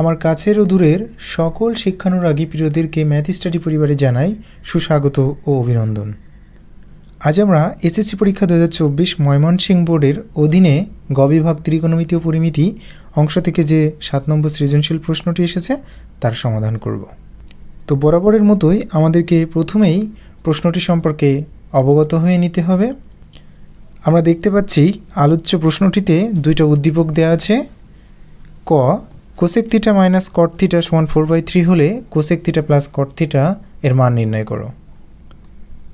আমার কাছের ও দূরের সকল শিক্ষানুরাগী প্রিয়দেরকে ম্যাথ স্টাডি পরিবারে জানাই সুস্বাগত ও অভিনন্দন। আজ আমরা এসএসসি পরীক্ষা দু হাজার চব্বিশ ময়মনসিংহ বোর্ডের অধীনে গ বিভাগ ত্রিকোণমিতি ও পরিমিতি অংশ থেকে যে সাত নম্বর সৃজনশীল প্রশ্নটি এসেছে, তার সমাধান করব। তো বরাবরের মতোই আমাদেরকে প্রথমেই প্রশ্নটি সম্পর্কে অবগত হয়ে নিতে হবে। আমরা দেখতে পাচ্ছি আলোচ্য প্রশ্নটিতে দুইটা উদ্দীপক দেওয়া আছে। ক cosec theta minus cot theta সমান ফোর বাই থ্রি হলে cosec theta plus cot theta এর মান নির্ণয় করো।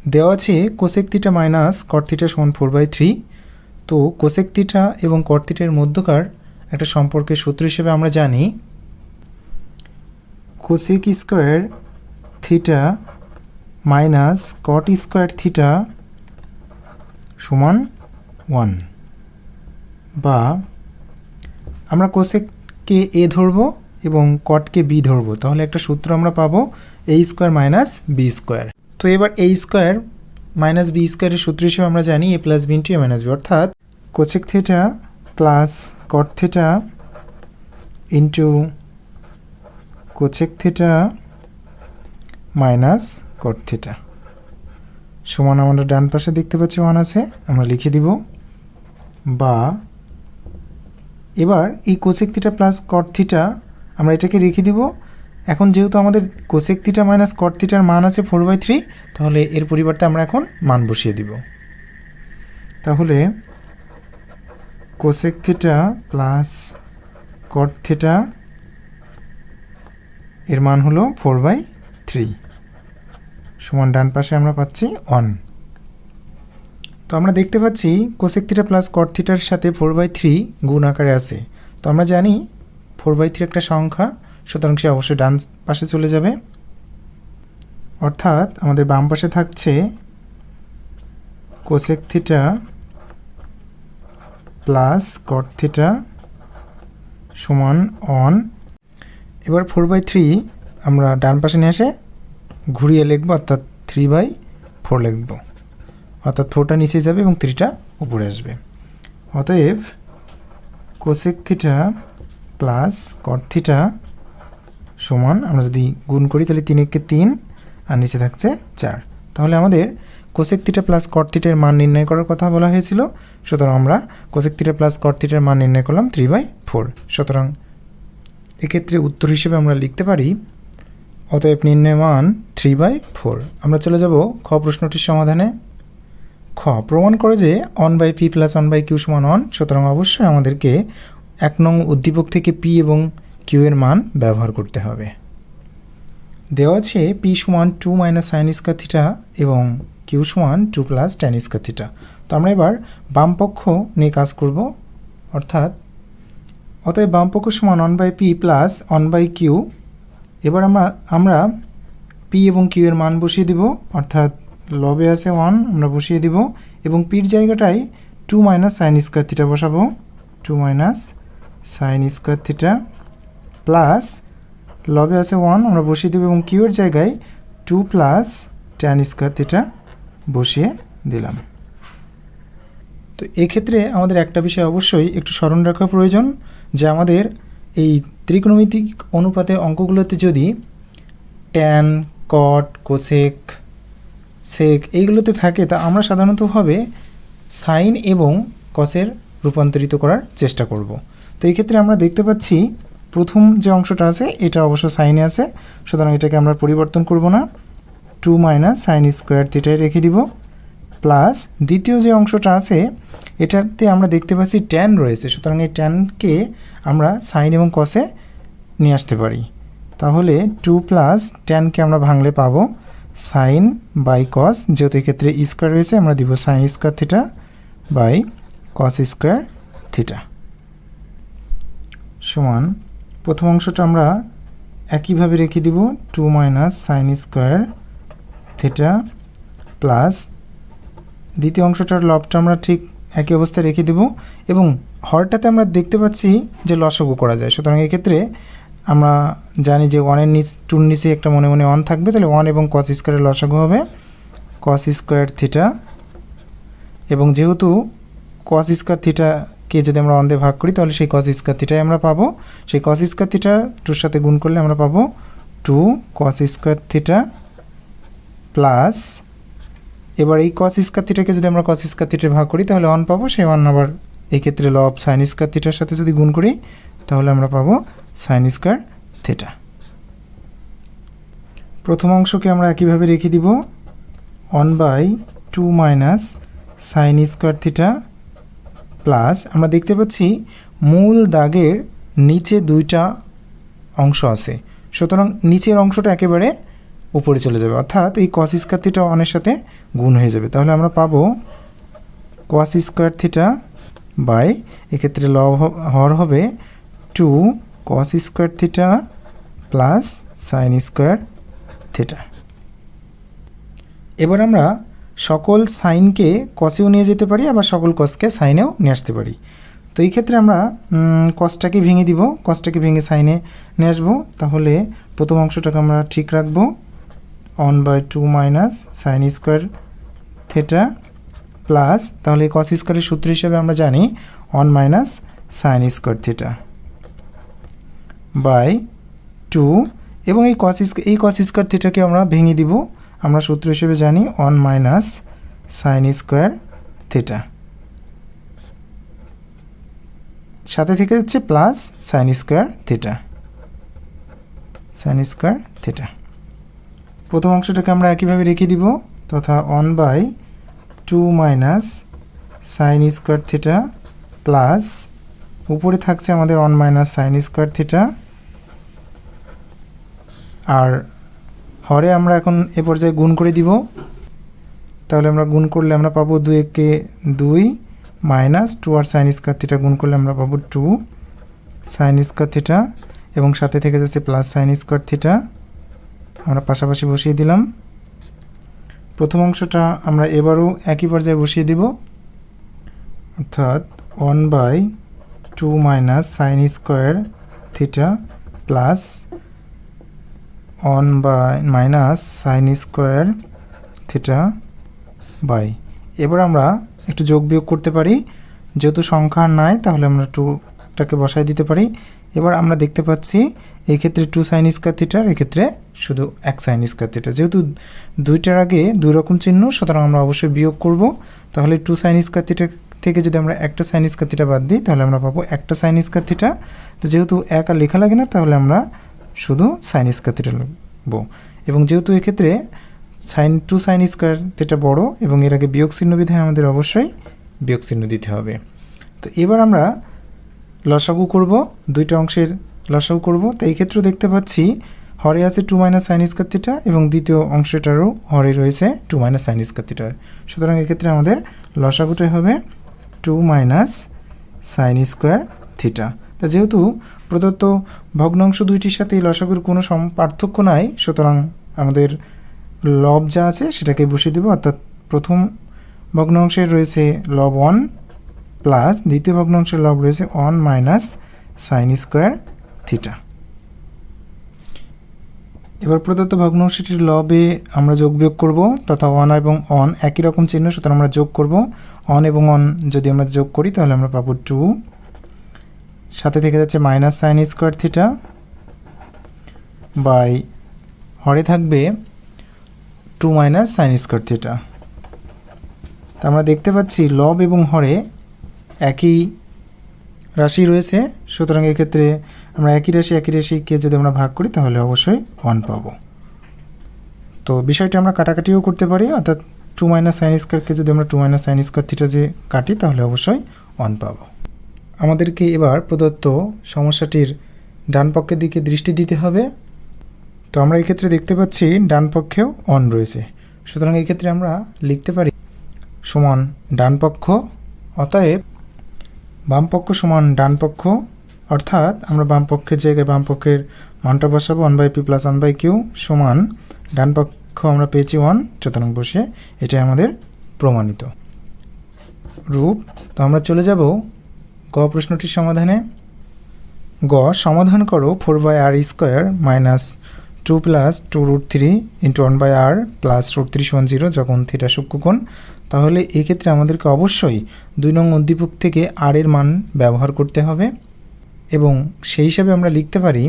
দেওয়া আছে cosec theta minus cot theta সমান ফোর বাই থ্রি তো কোসেক থিটা এবং কট থিটার মধ্যকার একটা সম্পর্কের সূত্র হিসেবে আমরা জানি cosec square theta minus cot square theta সমান ওয়ান বা আমরা কোসেককে এ ধরবো এবং কটকে বি ধরবো। তাহলে একটা সূত্র আমরা পাবো A square minus B square. তো এবার এ স্কোয়ার মাইনাস বি স্কোয়ারের সূত্র হিসেবে আমরা জানি A plus B into A minus B অর্থাৎ cosec theta plus cot theta into cosec theta minus cot theta. সমান আমরা ডান পাশে দেখতে পাচ্ছি, ওয়ান আছে, আমরা লিখে দিব বা এবার এই cosec theta plus cot theta আমরা এটাকে রেখে দিব। এখন যেহেতু আমাদের কোসেক থিটা মাইনাস কট থিটার মান আছে ফোর বাই থ্রি তাহলে এর পরিবর্তে আমরা এখন মান বসিয়ে দিব। তাহলে cosec theta plus cot theta এর মান হলো ফোর বাই থ্রি সমান ডান পাশে আমরা পাচ্ছি অন তো আমরা দেখতে পাচ্ছি কোসেক থিটা প্লাস কট থিটার সাথে ফোর বাই থ্রি গুণ আকারে আছে। তো আমরা জানি ফোর বাই থ্রি একটা সংখ্যা, সুতরাং সে অবশ্যই ডান পাশে চলে যাবে। অর্থাৎ আমাদের বাম পাশে থাকছে cosec theta plus cot theta সমান অন এবার ফোর বাই থ্রি আমরা ডান পাশে নিয়ে এসে ঘুরিয়ে লিখব, অর্থাৎ থ্রি বাই ফোর লিখব। অর্থাৎ ফোরটা নিচে যাবে এবং থ্রিটা উপরে আসবে। অতএব cosec theta plus cot theta সমান আমরা যদি গুণ করি তাহলে তিন একে তিন আর নিচে থাকছে চার। তাহলে আমাদের কোসেক থিটা প্লাস কট থিটার মান নির্ণয় করার কথা বলা হয়েছিল, সুতরাং আমরা কোসেক থিটা প্লাস কট থিটার মান নির্ণয় করলাম থ্রি বাই ফোর সুতরাং এক্ষেত্রে উত্তর হিসেবে আমরা লিখতে পারি, অতএব নির্ণয় মান থ্রি বাই ফোর আমরা চলে যাব খ প্রশ্নটির সমাধানে। খ, প্রমাণ করে যে one by P plus one by Q সমান অন সুতরাং অবশ্যই আমাদেরকে এক নং উদ্দীপক থেকে পি এবং কিউ এর মান ব্যবহার করতে হবে। দেওয়া আছে পি সমান two minus sine square theta এবং কিউ সমান two plus tan square theta তো আমরা এবার বাম পক্ষ নিয়ে কাজ করব, অর্থাৎ অতএব বাম পক্ষ সমান one by P plus one by Q এবার আমরা আমরা পি এবং কিউ এর মান বসিয়ে দিব, অর্থাৎ লবে আছে ওয়ান আমরা বসিয়ে দিব। এবং পির জায়গাটায় two minus sine square theta বসাবো। Two minus sine square theta plus লবে আছে ওয়ান আমরা বসিয়ে দেবো এবং কিউ এর জায়গায় two plus tan square theta বসিয়ে দিলাম। তো এক্ষেত্রে আমাদের একটা বিষয় অবশ্যই একটু স্মরণ রাখা প্রয়োজন যে আমাদের এই ত্রিকোণমিতিক অনুপাতের অঙ্কগুলোতে যদি ট্যান কট কোসেক সেক এইগুলোতে থাকে, তা আমরা সাধারণতভাবে সাইন এবং কসের রূপান্তরিত করার চেষ্টা করব। তো এই ক্ষেত্রে আমরা দেখতে পাচ্ছি প্রথম যে অংশটা আছে, এটা অবশ্য সাইনে আছে, সুতরাং এটাকে আমরা পরিবর্তন করব না। টু মাইনাস সাইন স্কোয়ার থিটায় রেখে দিব। প্লাস দ্বিতীয় যে অংশটা আছে, এটাতে আমরা দেখতে পাচ্ছি ট্যান রয়েছে, সুতরাং এই ট্যানকে আমরা সাইন এবং কসে নিয়ে আসতে পারি। তাহলে টু প্লাস ট্যানকে আমরা ভাঙলে পাবো। সাইন বাই কস যেহেতু এক্ষেত্রে স্কোয়ার রয়েছে, আমরা দিব sine square theta by cos square theta সমান, প্রথম অংশটা আমরা একইভাবে রেখে দিব two minus sine square theta plus দ্বিতীয় অংশটার লবটা আমরা ঠিক একই অবস্থায় রেখে দেব এবং হরটাতে আমরা দেখতে পাচ্ছি যে লসগু করা যায়। সুতরাং এক্ষেত্রে আমরা জানি যে ওয়ানের নিচ টুর নিচে একটা মনে মনে ওয়ান থাকবে, তাহলে ওয়ান এবং কস স্কোয়ারের লসগু হবে কস স্কোয়ার থিটা এবং যেহেতু কস স্কোয়ার থিটা কে যদি আমরা অন দিয়ে ভাগ করি, তাহলে সেই কস স্কোয়ার থিটাই আমরা পাবো। সেই কস স্কোয়ার থিটা টুর সাথে গুণ করলে আমরা পাবো two cos square theta plus এবার এই কস স্কোয়ার থিটাকে যদি আমরা কস স্কোয়ার থিটা ভাগ করি, তাহলে অন পাবো, সেই অন আবার এই ক্ষেত্রে ল অফ সাইন স্কোয়ার থিটার সাথে যদি গুণ করি, তাহলে আমরা পাবো সাইন স্কোয়ার থিটা প্রথম অংশকে আমরা একইভাবে রেখে দিব। One by two minus sine square theta plus আমরা দেখতে পাচ্ছি মূল দাগের নিচে দুইটা অংশ আছে। সুতরাং নিচের অংশটা একেবারে উপরে চলে যাবে। অর্থাৎ এই কস স্কোয়ার থিটা অনের সাথে গুণ হয়ে যাবে। তাহলে আমরা পাবো কস স্কোয়ার থিটা বাই এক্ষেত্রে ল হর হবে two cos square theta plus sine square theta এবার আমরা সকল সাইনকে কসেও নিয়ে যেতে পারি, আবার সকল কসকে সাইনেও নিয়ে আসতে পারি। তো এই ক্ষেত্রে আমরা কসটাকে ভেঙে দিব। কসটাকে ভেঙে সাইনে নিয়ে আসব। তাহলে প্রথম অংশটাকে আমরা ঠিক রাখব। One by two minus sine square theta plus তাহলে কস স্কোয়ারের সূত্র হিসেবে আমরা জানি one minus sine square theta by two এবং এই কস এই কস স্কোয়ার থিটাকে আমরা ভেঙে দিব। আমরা সূত্র হিসেবে জানি one minus sine square theta সাথে থেকে যাচ্ছে plus sine square theta sine square theta প্রথম অংশটাকে আমরা একইভাবে রেখে দিব তথা one by two minus sine square theta plus উপরে থাকছে আমাদের one minus sine square theta আর হরে আমরা এখন এ পর্যায়ে গুণ করে দিব। তাহলে আমরা গুণ করলে আমরা পাবো দুই একে দুই মাইনাস টু আর সাইন স্কোয়ার থিটা গুণ করলে আমরা পাবো টু সাইন স্কোয়ার থিটা এবং সাথে থেকে যাচ্ছে প্লাস সাইন স্কোয়ার থিটা। আমরা পাশাপাশি বসিয়ে দিলাম। প্রথম অংশটা আমরা এবারও একই পর্যায়ে বসিয়ে দিব। অর্থাৎ one by two minus sine square theta plus one by minus sine square theta by এবার আমরা একটু যোগ বিয়োগ করতে পারি। যেহেতু সংখ্যা নাই, তাহলে আমরা টুটাকে বসায় দিতে পারি। এবার আমরা দেখতে পাচ্ছি, এই ক্ষেত্রে টু সাইন স্কোয়ার থিটার এক্ষেত্রে শুধু এক সাইন স্কোয়ার থিটা যেহেতু দুইটার আগে দুই রকম চিহ্ন, সুতরাং আমরা অবশ্যই বিয়োগ করব। তাহলে টু সাইন স্কোয়ার থিটা থেকে যদি আমরা একটা সাইন স্কোয়ার থিটা বাদ দিই, তাহলে আমরা পাবো একটা সাইন স্কোয়ার থিটা তো যেহেতু এক আর লেখা লাগে না, তাহলে আমরা শুধু সাইন স্কোয়ার থিটা লিখব এবং যেহেতু এক্ষেত্রে sine two sine square theta বড় এবং এর আগে বিয়োগ চিহ্ন বিধায় আমাদের অবশ্যই বিয়োগ চিহ্ন দিতে হবে। তো এবার আমরা লসাগু করব, দুইটা অংশের লসাগু করব। তো এই ক্ষেত্রেও দেখতে পাচ্ছি হরে আছে two minus sine square theta এবং দ্বিতীয় অংশটারও হরে রয়েছে two minus sine square theta সুতরাং এক্ষেত্রে আমাদের লসাগুটাই হবে two minus sine square theta তা যেহেতু প্রদত্ত ভগ্নাংশ দুইটির সাথে এই লসাগুর কোনো সম পার্থক্য নাই। সুতরাং আমাদের লব যা আছে সেটাকে বসিয়ে দেবো। অর্থাৎ প্রথম ভগ্নাংশের রয়েছে লব ওয়ান প্লাস দ্বিতীয় ভগ্নাংশের লব রয়েছে one minus sine square theta. এবার প্রদত্ত ভগ্নাংশটির লবে আমরা যোগ বিয়োগ করব। তথা ওয়ান এবং অন একই রকম চিহ্ন, সুতরাং আমরা যোগ করব। অন এবং অন যদি আমরা যোগ করি, তাহলে আমরা পাবো টু সাথে থেকে যাচ্ছে minus sine square theta by হরে থাকবে two minus sine square theta তা আমরা দেখতে পাচ্ছি লব এবং হরে একই রাশি রয়েছে, সুতরাং এক্ষেত্রে আমরা একই রাশি, একই রাশিকে যদি আমরা ভাগ করি তাহলে অবশ্যই ওয়ান পাবো। তো বিষয়টি আমরা কাটাকাটিও করতে পারি, অর্থাৎ টু মাইনাস সাইন স্কোয়ারকে যদি আমরা two minus sine square theta যে কাটি তাহলে অবশ্যই ওয়ান পাবো। আমাদেরকে এবার প্রদত্ত সমস্যাটির ডান পক্ষের দিকে দৃষ্টি দিতে হবে। তো আমরা এই ক্ষেত্রে দেখতে পাচ্ছি ডান পক্ষেও অন রয়েছে। সুতরাং এই ক্ষেত্রে আমরা লিখতে পারি সমান ডান পক্ষ, অতএব বাম পক্ষ সমান ডান পক্ষ, অর্থাৎ আমরা বাম পক্ষের জায়গায় বাম পক্ষের মানটা বসাবো one by p plus one by q সমান ডান পক্ষ আমরা পেয়েছি ওয়ান সুতরাং বসে এটাই আমাদের প্রমাণিত রূপ। তো আমরা চলে যাব গ প্রশ্নটির সমাধানে গ, সমাধান করো four by r square minus two plus two root three into one by r plus root three সমান জিরো যখন থিটা সূক্ষ্মকোণ। তাহলে এক্ষেত্রে আমাদেরকে অবশ্যই দুই নং উদ্দীপক থেকে আর এর মান ব্যবহার করতে হবে এবং সেই হিসাবে আমরা লিখতে পারি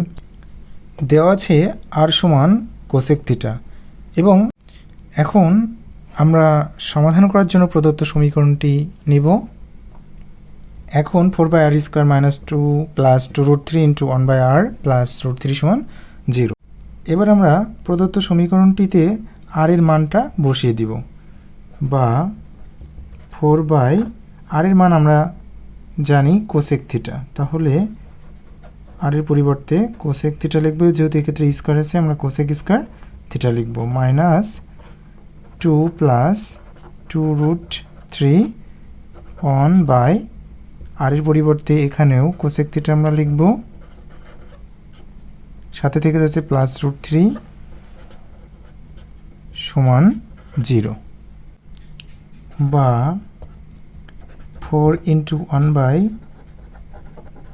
দেওয়া আছে আর সমান কোসেক থিটা এবং এখন আমরা সমাধান করার জন্য প্রদত্ত সমীকরণটি নিব। এখন four by r square minus two plus two root three into one by r plus root three সমান জিরো এবার আমরা প্রদত্ত সমীকরণটিতে আর এর মানটা বসিয়ে দিব বা ফোর বাই আর এর মান আমরা জানি কোসেক থিটা তাহলে আর এর পরিবর্তে কোসেক থিটা লিখব, যেহেতু এক্ষেত্রে স্কোয়ার আছে, আমরা কোসেক স্কোয়ার থিটা লিখব। Minus two plus two root three one by r এর পরিবর্তে এখানেও কোসেক থিটা আমরা লিখব। সাথে থেকে যাচ্ছে প্লাস রুট থ্রি সমান জিরো বা four into one by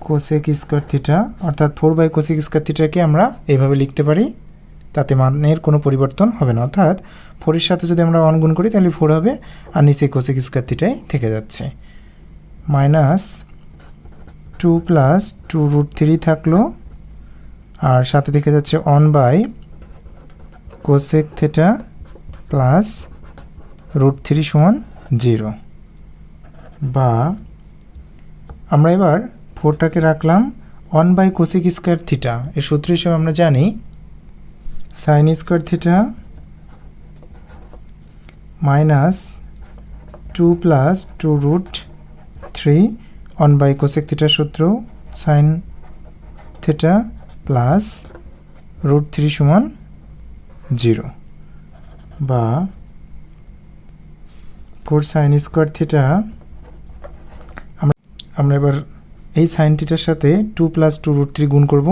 cosec square theta অর্থাৎ ফোর বাই কোসেক স্কোয়ার থিটাকে আমরা এইভাবে লিখতে পারি, তাতে মানের কোনো পরিবর্তন হবে না। অর্থাৎ ফোরের সাথে যদি আমরা ওয়ান গুণ করি, তাহলে ফোর হবে, আর নিচে কোসেক স্কোয়ার থিটাই থেকে যাচ্ছে। Minus two plus two root three থাকল। আর সাথে থেকে যাচ্ছে one by cosec theta plus root three সমান জিরো। বা আমরা এবার ফোরটাকে রাখলাম one by cosec square theta. এর সূত্র হিসেবে আমরা জানি sine square theta minus two plus two root three one by cosec থিটার সূত্র sine theta plus root three সমান জিরো বা ফোর সাইন স্কোয়ার থিটা আমরা আমরা এবার এই সাইন থিটার সাথে two plus two root three গুণ করব।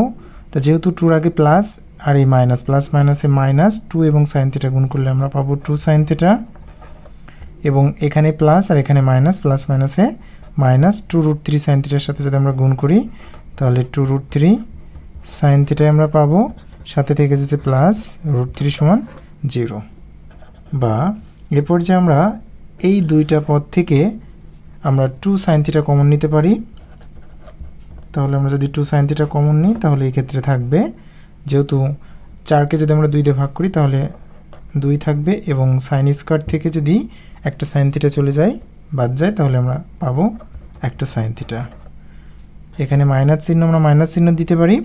তা যেহেতু টুর আগে প্লাস আর এই মাইনাস প্লাস মাইনাসে মাইনাস টু এবং সাইন থিটা গুণ করলে আমরা পাবো টু সাইন থিটা এবং এখানে প্লাস আর এখানে মাইনাস প্লাস মাইনাসে minus two root three sine থিটার সাথে যদি আমরা গুণ করি, তাহলে টু রুট থ্রি সাইন থিটাই আমরা পাবো। সাথে থেকে যাচ্ছে প্লাস রুট থ্রি সমান জিরো বা এরপর যে আমরা এই দুইটা পদ থেকে আমরা টু সাইন থিটা কমন নিতে পারি, তাহলে আমরা যদি টু সাইন থিটা কমন নিই, তাহলে এই ক্ষেত্রে থাকবে, যেহেতু চারকে যদি আমরা দুই দিয়ে ভাগ করি, তাহলে দুই থাকবে এবং সাইন স্কোয়ার থেকে যদি একটা সাইন থিটা চলে যায়, বাদ যায়, তাহলে আমরা পাবো একটা সাইন থিটা এখানে মাইনাস চিহ্ন আমরা মাইনাস চিহ্ন দিতে পারি।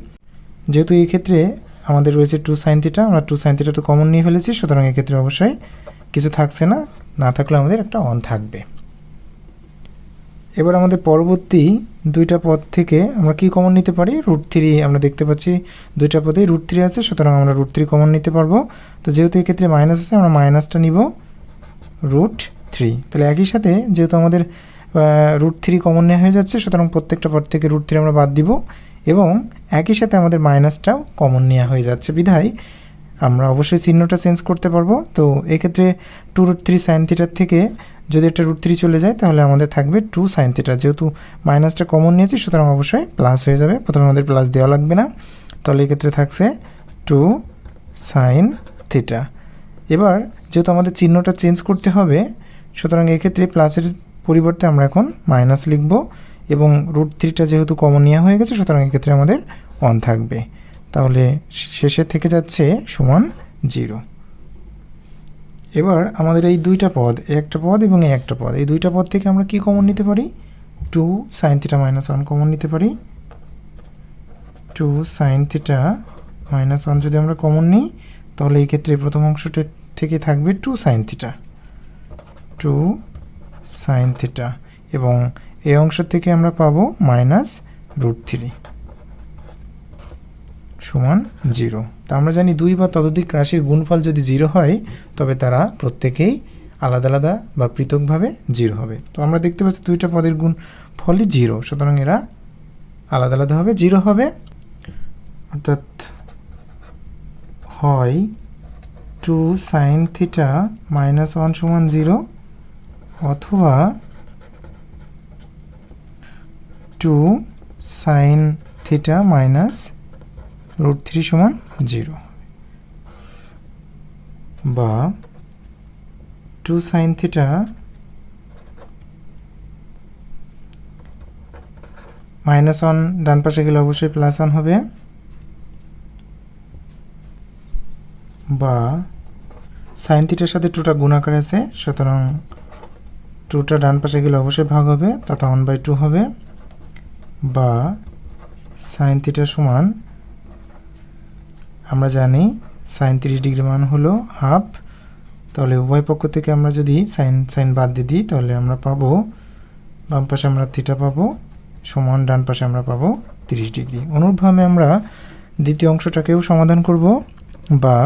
যেহেতু এই ক্ষেত্রে আমাদের রয়েছে টু সাইন থিটা আমরা টু সাইন থিটা তো কমন নিয়ে ফেলেছি, সুতরাং এক্ষেত্রে অবশ্যই কিছু থাকছে না না থাকলে আমাদের একটা অন থাকবে। এবার আমাদের পরবর্তী দুইটা পদ থেকে আমরা কি কমন নিতে পারি? রুট থ্রি আমরা দেখতে পাচ্ছি দুইটা পদেই রুট থ্রি আছে, সুতরাং আমরা রুট থ্রি কমন নিতে পারব। তো যেহেতু এক্ষেত্রে মাইনাস আছে, আমরা মাইনাসটা নিব রুট থ্রি তাহলে একই সাথে যেহেতু আমাদের রুট থ্রি কমন নেওয়া হয়ে যাচ্ছে, সুতরাং প্রত্যেকটা পদ থেকে রুট থ্রি আমরা বাদ দিব এবং একই সাথে আমাদের মাইনাসটাও কমন নেওয়া হয়ে যাচ্ছে। বিধায় আমরা অবশ্যই চিহ্নটা চেঞ্জ করতে পারব। তো এক্ষেত্রে টু রুট থ্রি সাইন থিটার থেকে যদি একটা রুট থ্রি চলে যায়, তাহলে আমাদের থাকবে টু সাইন থিটা যেহেতু মাইনাসটা কমন নিয়েছি, সুতরাং অবশ্যই প্লাস হয়ে যাবে। প্রথমে আমাদের প্লাস দেওয়া লাগবে না। তাহলে এক্ষেত্রে থাকছে টু সাইন থিটা এবার যেহেতু আমাদের চিহ্নটা চেঞ্জ করতে হবে, সুতরাং এক্ষেত্রে প্লাসের পরিবর্তে আমরা এখন মাইনাস লিখব এবং রুট থ্রিটা যেহেতু কমন নেওয়া হয়ে গেছে, সুতরাং এক্ষেত্রে আমাদের ওয়ান থাকবে। তাহলে শেষে থেকে যাচ্ছে সমান জিরো এবার আমাদের এই দুইটা পদ, একটা পদ এবং এই একটা পদ, এই দুইটা পদ থেকে আমরা কি কমন নিতে পারি? Two sine theta minus one common নিতে পারি। Two sine theta minus one যদি আমরা কমন নিই, তাহলে এই ক্ষেত্রে প্রথম অংশটা থেকে থাকবে two sine theta two sine theta এবং এই অংশ থেকে আমরা পাবো মাইনাস রুট থ্রি সমান জিরো। তা আমরা জানি দুই বা ততোধিক রাশির গুণফল যদি জিরো হয়, তবে তারা প্রত্যেকেই আলাদা আলাদা বা পৃথকভাবে জিরো হবে। তো আমরা দেখতে পাচ্ছি দুইটা পদের গুণ ফলই জিরো, সুতরাং এরা আলাদা আলাদাভাবে জিরো হবে, অর্থাৎ হয় two sine theta minus one সমান জিরো, অথবা two sine theta minus root three সমান জিরো। বা two sine theta minus one ডান পাশে গেলে অবশ্যই প্লাস ওয়ান হবে। বা সাইন থিটার সাথে টুটা গুণাকার আছে, সুতরাং টুটা ডান পাশে গেলে অবশ্যই ভাগ হবে, তাতে ওয়ান বাই টু হবে। বা সাইন থিটা সমান আমরা জানি সাইন তিরিশ ডিগ্রি মান হলো হাফ তাহলে উভয় পক্ষ থেকে আমরা যদি সাইন সাইন বাদ দিয়ে দিই, তাহলে আমরা পাবো বাম পাশে আমরা থিটা পাবো সমান ডান পাশে আমরা পাবো তিরিশ ডিগ্রি। অনুরূপভাবে আমরা দ্বিতীয় অংশটাকেও সমাধান করব বা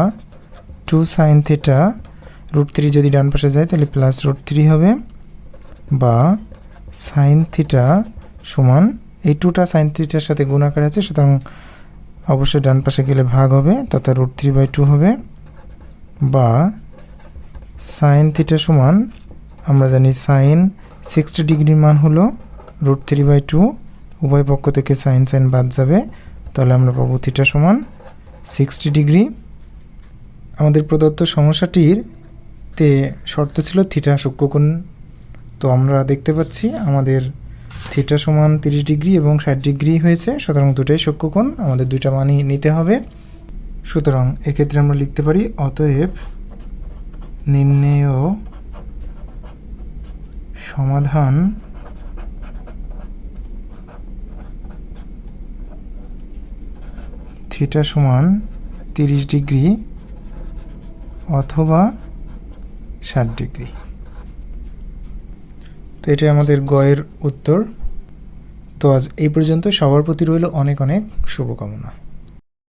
two sine theta root three যদি ডান পাশে যায়, তাহলে প্লাস রুট থ্রি হবে বা সাইন থিটা সমান, এই টুটা সাইন থিটার সাথে গুণাকার আছে, সুতরাং অবশ্যই ডান পাশে গেলে ভাগ হবে তথা রুট থ্রি বাই টু হবে, বা সাইন থিটা সমান, আমরা জানি সাইন সিক্সটি ডিগ্রির মান হলো রুট থ্রি বাই টু উভয় পক্ষ থেকে সাইন সাইন বাদ যাবে, তাহলে আমরা পাবো থিটা সমান সিক্সটি ডিগ্রি আমাদের প্রদত্ত সমস্যাটির তে শর্ত ছিল থিটা সূক্ষ্মকোণ। তো আমরা দেখতে পাচ্ছি আমাদের থিটা সমান তিরিশ ডিগ্রি এবং ষাট ডিগ্রি হয়েছে। সুতরাং দুটাই সূক্ষ্মকোণ, আমাদের দুইটা মানই নিতে হবে। সুতরাং এক্ষেত্রে আমরা লিখতে পারি, অতএব নির্ণেয় সমাধান থিটা সমান তিরিশ ডিগ্রি অথবা ষাট ডিগ্রি। তো এটাই আমাদের গয়ের উত্তর। তো আজ এই পর্যন্ত সবার প্রতি রইল অনেক অনেক শুভকামনা।